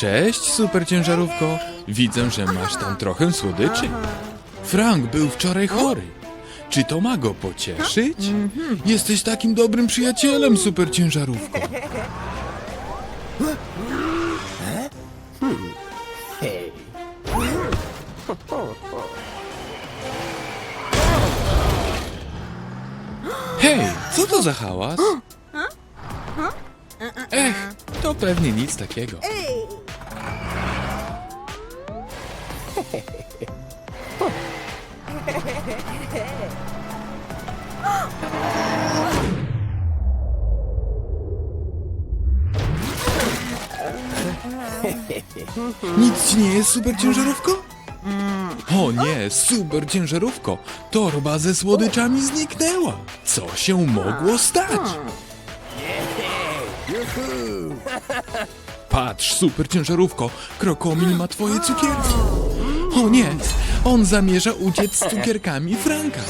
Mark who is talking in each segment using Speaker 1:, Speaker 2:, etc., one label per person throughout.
Speaker 1: Cześć, super ciężarówko. Widzę, że masz tam trochę słodyczy. Frank był wczoraj chory. Czy to ma go pocieszyć? Jesteś takim dobrym przyjacielem, super ciężarówko. Hej, co to za hałas? Ech, to pewnie nic takiego. Nic ci nie jest, super ciężarówko? O nie, super ciężarówko! Torba ze słodyczami zniknęła! Co się mogło stać? Patrz, super ciężarówko! Krokomil ma twoje cukierki! O nie, on zamierza uciec z cukierkami Franka!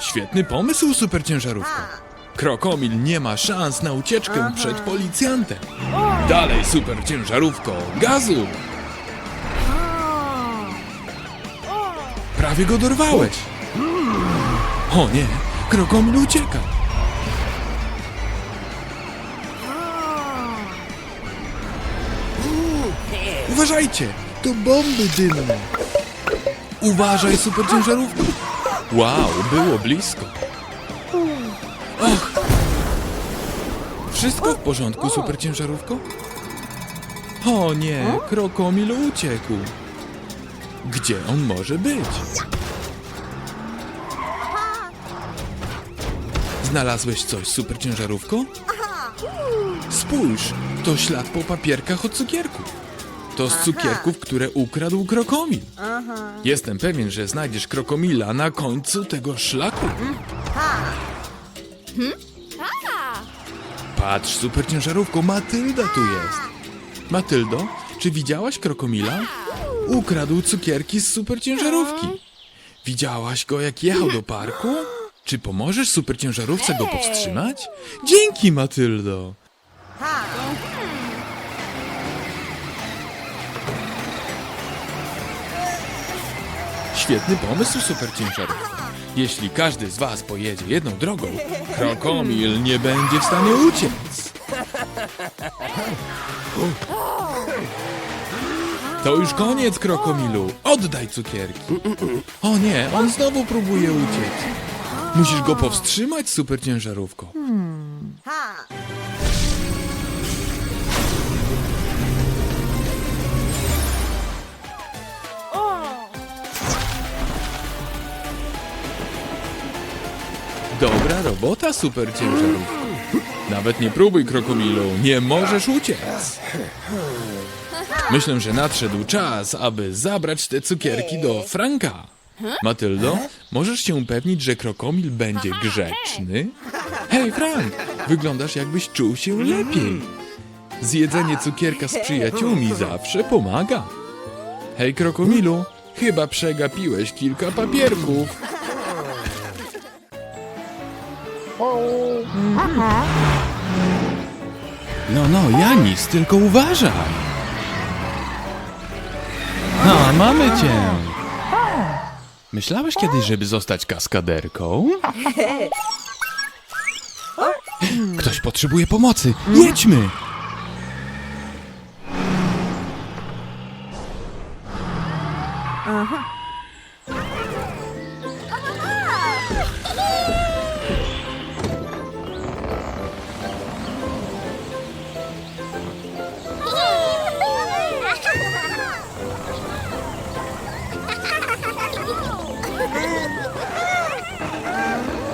Speaker 1: Świetny pomysł, super ciężarówko. Krokomil nie ma szans na ucieczkę przed policjantem. Dalej, super ciężarówko, gazu! Prawie go dorwałeś. O nie, krokomil ucieka. Uważajcie, to bomby dymne. Uważaj, super ciężarówko. Wow, było blisko. Och! Wszystko w porządku, super ciężarówko? O nie, krokomil uciekł. Gdzie on może być? Znalazłeś coś, super ciężarówko? Spójrz, to ślad po papierkach od cukierków. To z cukierków, które ukradł krokomil. Jestem pewien, że znajdziesz krokomila na końcu tego szlaku. Patrz, super ciężarówko, Matylda tu jest. Matyldo, czy widziałaś krokomila? Ukradł cukierki z super ciężarówki. Widziałaś go, jak jechał do parku? Czy pomożesz super ciężarówce go powstrzymać? Dzięki, Matyldo. Świetny pomysł, super ciężarówko. Jeśli każdy z was pojedzie jedną drogą, krokomil nie będzie w stanie uciec. To już koniec, krokomilu. Oddaj cukierki. O nie, on znowu próbuje uciec. Musisz go powstrzymać, super ciężarówko. Dobra robota, super ciężarówko. Nawet nie próbuj, krokomilu, nie możesz uciec. Myślę, że nadszedł czas, aby zabrać te cukierki do Franka. Matyldo, możesz się upewnić, że krokomil będzie grzeczny? Hej, Frank, wyglądasz jakbyś czuł się lepiej. Zjedzenie cukierka z przyjaciółmi zawsze pomaga. Hej, krokomilu, chyba przegapiłeś kilka papierków. No, no, Janis, tylko uważaj. No, mamy cię. Myślałeś kiedyś, żeby zostać kaskaderką? Ktoś potrzebuje pomocy. Jedźmy!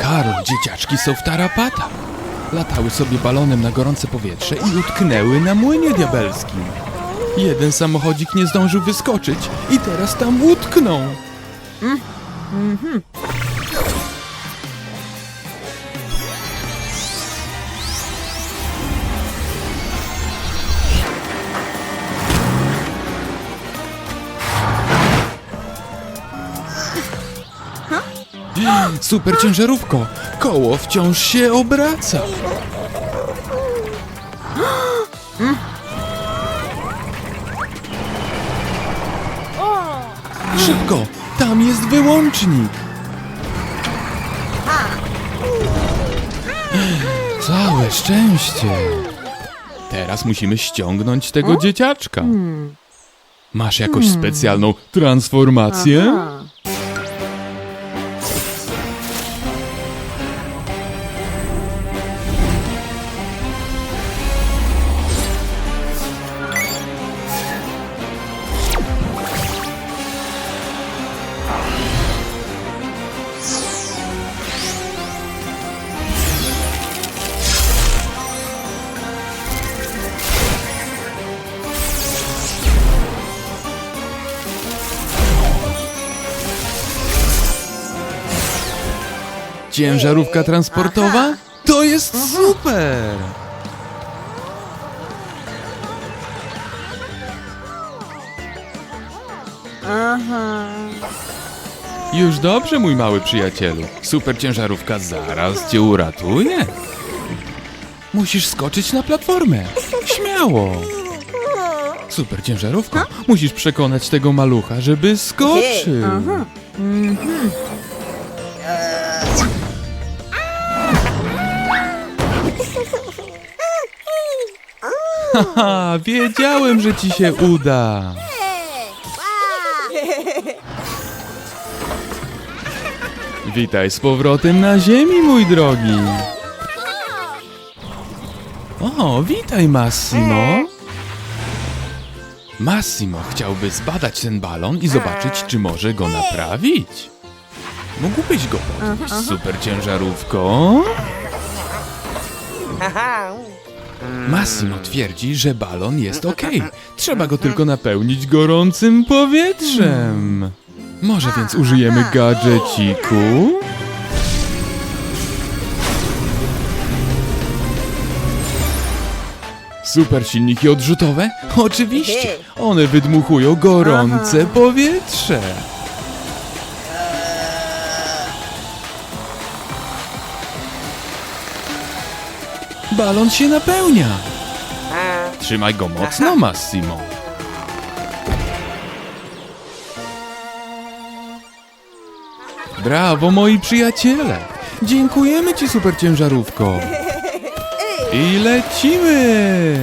Speaker 1: Karol, dzieciaczki są w tarapatach. Latały sobie balonem na gorące powietrze i utknęły na młynie diabelskim. Jeden samochodzik nie zdążył wyskoczyć i teraz tam utknął. Super ciężarówko, koło wciąż się obraca. Szybko, tam jest wyłącznik. Całe szczęście. Teraz musimy ściągnąć tego dzieciaczka. Masz jakąś specjalną transformację? Ciężarówka transportowa? To jest super! Już dobrze, mój mały przyjacielu. Super ciężarówka zaraz cię uratuje. Musisz skoczyć na platformę. Śmiało. Super ciężarówko, musisz przekonać tego malucha, żeby skoczył. Haha, wiedziałem, że ci się uda. Witaj z powrotem na ziemi, mój drogi. O, witaj, Massimo. Massimo chciałby zbadać ten balon i zobaczyć, czy może go naprawić. Mógłbyś go podnieść, super ciężarówko? Massimo twierdzi, że balon jest ok. Trzeba go tylko napełnić gorącym powietrzem. Może więc użyjemy gadżeciku? Super silniki odrzutowe? Oczywiście! One wydmuchują gorące powietrze. Balon się napełnia. Trzymaj go mocno, Massimo. Brawo, moi przyjaciele! Dziękujemy ci, super ciężarówko! I lecimy!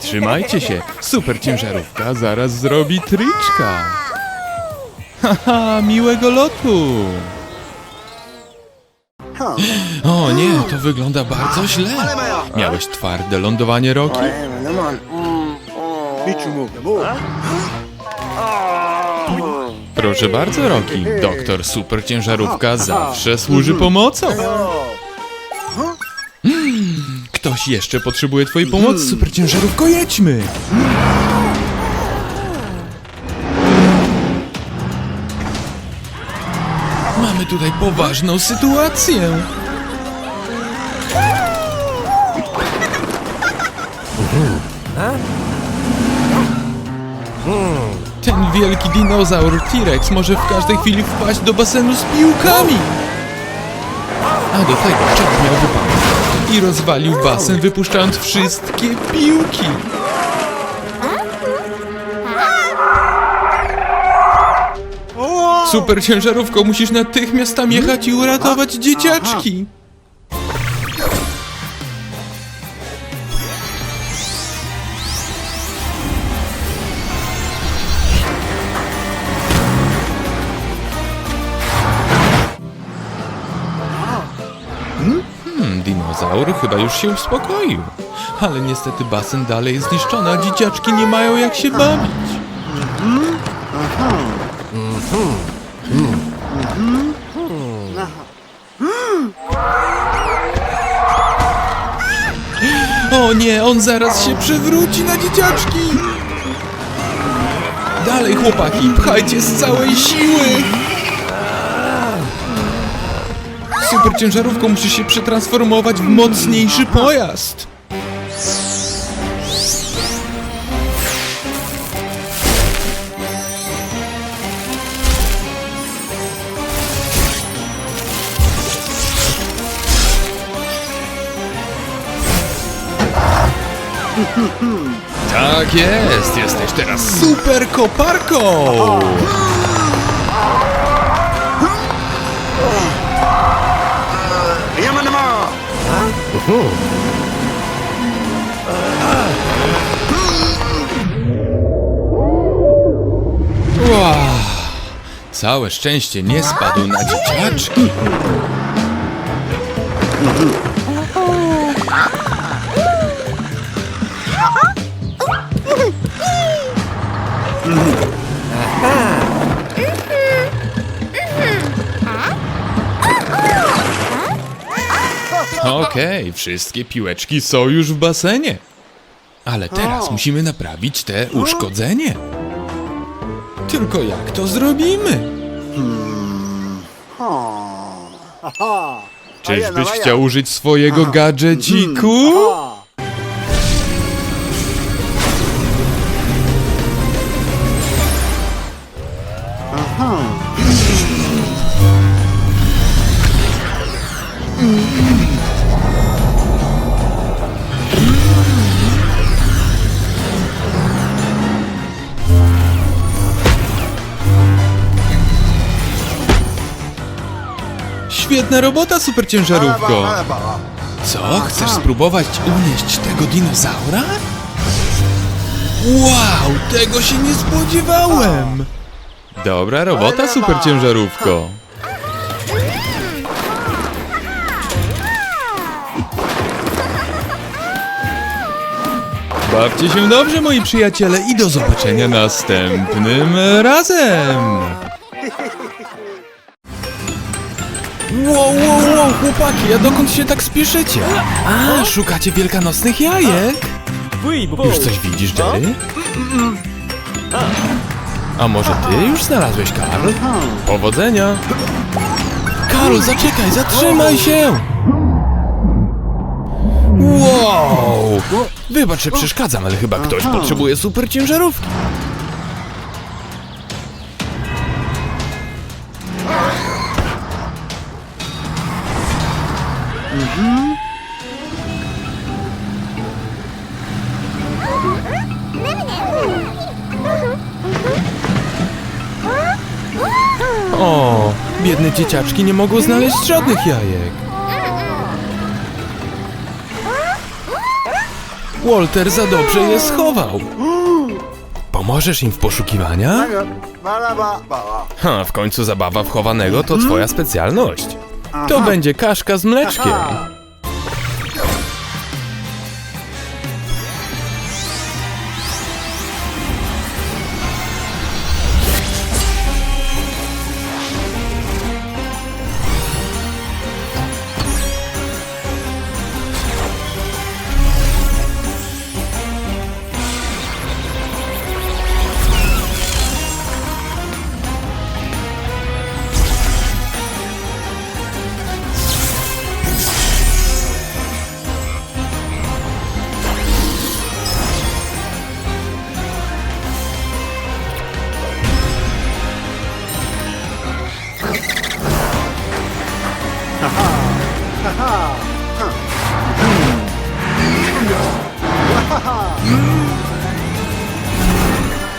Speaker 1: Trzymajcie się, super ciężarówka zaraz zrobi tryczka! Haha, miłego lotu! O nie, to wygląda bardzo źle. Miałeś twarde lądowanie, Roki? Proszę bardzo, Roki. Doktor Super Ciężarówka zawsze służy pomocą. Mm, Ktoś jeszcze potrzebuje twojej pomocy, Super Ciężarówko, jedźmy! Mamy tutaj poważną sytuację. Ten wielki dinozaur T-Rex może w każdej chwili wpaść do basenu z piłkami. A do tego Chuck miał wypadek i rozwalił basen, wypuszczając wszystkie piłki. Super ciężarówko, musisz natychmiast tam jechać i uratować dzieciaczki. Hmm, dinozaur chyba już się uspokoił. Ale niestety basen dalej jest zniszczony, a dzieciaczki nie mają jak się bawić. Nie, on zaraz się przewróci na dzieciaczki! Dalej, chłopaki, pchajcie z całej siły! Super ciężarówką musisz się przetransformować w mocniejszy pojazd! Tak jest, jesteś teraz super koparką! Wow. Całe szczęście nie spadł na dzieciaczki. Okej, wszystkie piłeczki są już w basenie. Ale teraz musimy naprawić te uszkodzenie. Tylko jak to zrobimy? Czyżbyś chciał użyć swojego gadżeciku? Świetna robota, superciężarówko! Co? Chcesz spróbować unieść tego dinozaura? Wow, tego się nie spodziewałem! Dobra robota, superciężarówko! Bawcie się dobrze, moi przyjaciele, i do zobaczenia następnym razem! Wow, wow, wow, chłopaki, a dokąd się tak spieszycie? A, szukacie wielkanocnych jajek? Już coś widzisz, Jerry? A może ty już znalazłeś, Karl? Powodzenia! Karl, zaczekaj, zatrzymaj się! Wow! Wybacz, że przeszkadzam, ale chyba ktoś potrzebuje super ciężarówki. O, biedne dzieciaczki nie mogą znaleźć żadnych jajek. Walter za dobrze je schował. Pomożesz im w poszukiwaniach? Ha, w końcu zabawa wchowanego to twoja specjalność. To będzie kaszka z mleczkiem.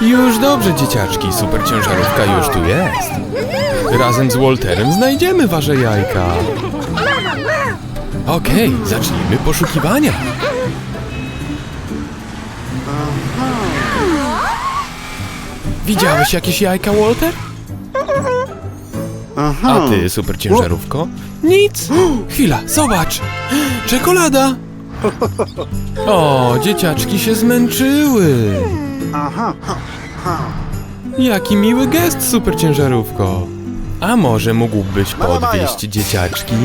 Speaker 1: Już dobrze, dzieciaczki, super ciężarówka już tu jest. Razem z Walterem znajdziemy wasze jajka. Okej, zacznijmy poszukiwania. Widziałeś jakieś jajka, Walter? A ty, super ciężarówko? Nic. Chwila, zobacz. Czekolada. O, dzieciaczki się zmęczyły. Jaki miły gest, super ciężarówko. A może mógłbyś podwieźć dzieciaczki?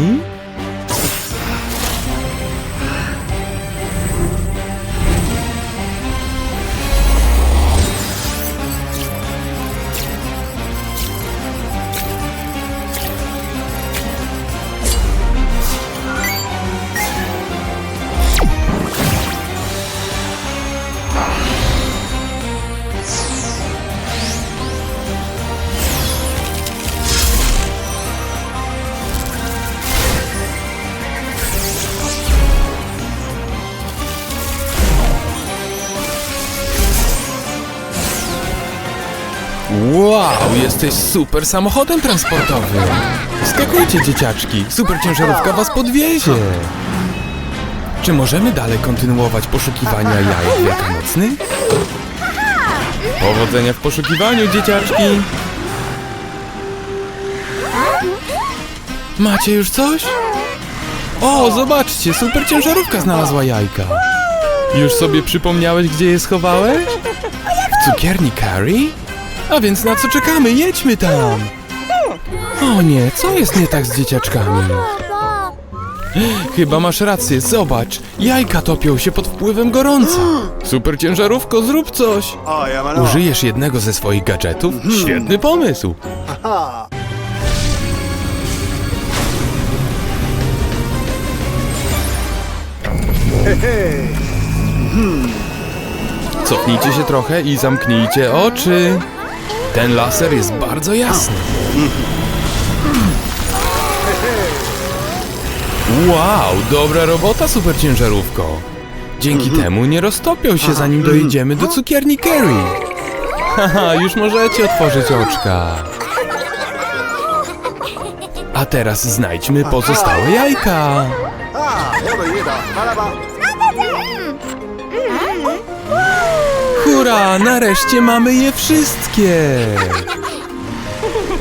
Speaker 1: Wow, jesteś super samochodem transportowym. Skakujcie, dzieciaczki, super ciężarówka was podwiezie. Czy możemy dalej kontynuować poszukiwania jajek wielkanocnych? Powodzenia w poszukiwaniu, dzieciaczki. Macie już coś? O, zobaczcie, super ciężarówka znalazła jajka. Już sobie przypomniałeś, gdzie je schowałeś? W cukierni Carrie? A więc na co czekamy? Jedźmy tam! O nie, co jest nie tak z dzieciaczkami? Chyba masz rację, zobacz, jajka topią się pod wpływem gorąca. Super ciężarówko, zrób coś! Użyjesz jednego ze swoich gadżetów? Świetny pomysł! Cofnijcie się trochę i zamknijcie oczy. Ten laser jest bardzo jasny. Wow, dobra robota, super ciężarówko. Dzięki temu nie roztopią się, zanim dojedziemy do cukierni Kerry. Haha, już możecie otworzyć oczka. A teraz znajdźmy pozostałe jajka. Hurra, nareszcie mamy je wszystkie!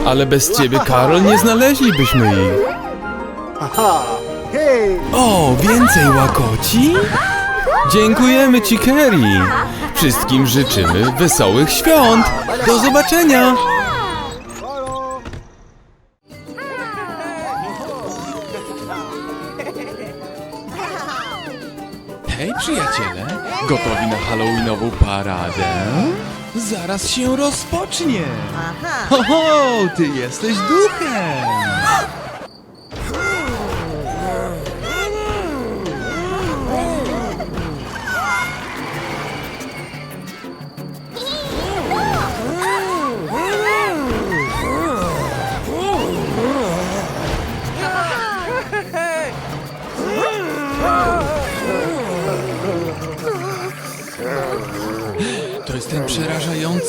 Speaker 1: Ale bez ciebie, Karol, nie znaleźlibyśmy ich. O, więcej łakoci? Dziękujemy ci, Kerry. Wszystkim życzymy wesołych świąt. Do zobaczenia. Hej, przyjaciele. Gotowi na halloweenową paradę? Zaraz się rozpocznie. Ho, ho, ty jesteś duchem.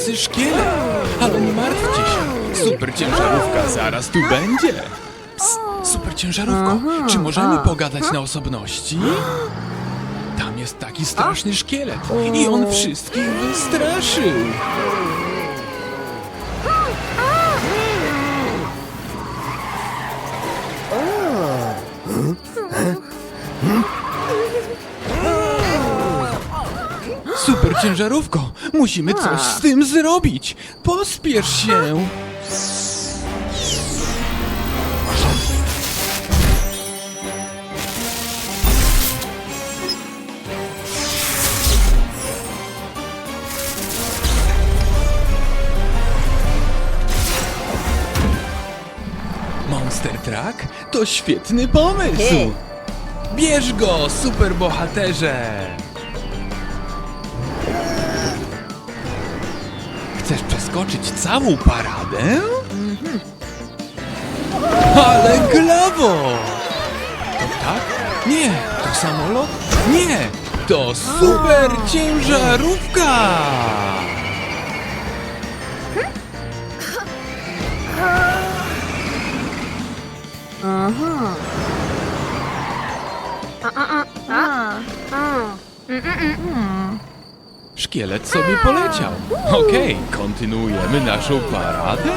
Speaker 1: przerażający szkielet. Ale nie martwcie się. Super ciężarówka zaraz tu będzie. Ps, super ciężarówko, czy możemy pogadać na osobności? Tam jest taki straszny szkielet i on wszystkich wystraszył. Ciężarówko, musimy coś z tym zrobić. Pospiesz się. Monster Truck to świetny pomysł. Bierz go, super przeskoczyć całą paradę? Ale glawo! To tak? Nie, to samolot? Nie, to super ciężarówka! Szkielet sobie poleciał. Okej, kontynuujemy naszą paradę.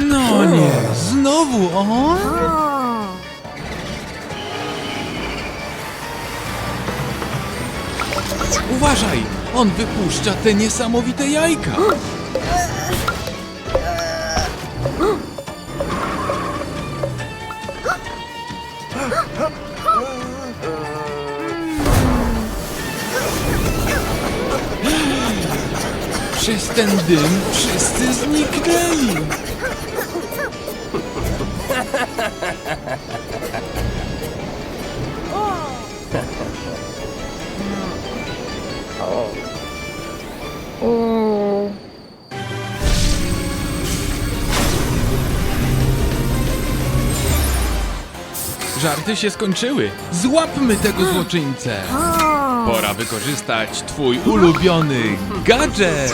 Speaker 1: No nie, znowu on? Uważaj, on wypuszcza te niesamowite jajka. Przez ten dym wszyscy zniknęli. Żarty się skończyły. Złapmy tego złoczyńcę. Pora wykorzystać twój ulubiony gadżet.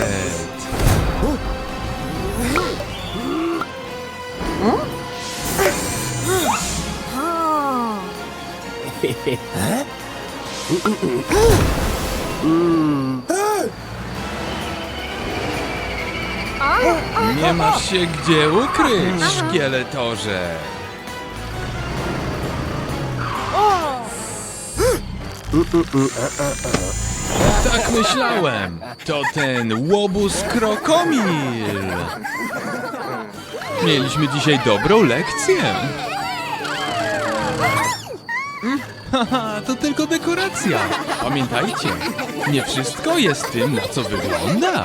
Speaker 1: Nie masz się gdzie ukryć, szkieletorze. Tak myślałem. To ten łobuz krokomil. Mieliśmy dzisiaj dobrą lekcję. Haha, to tylko dekoracja. Pamiętajcie, nie wszystko jest tym, na co wygląda.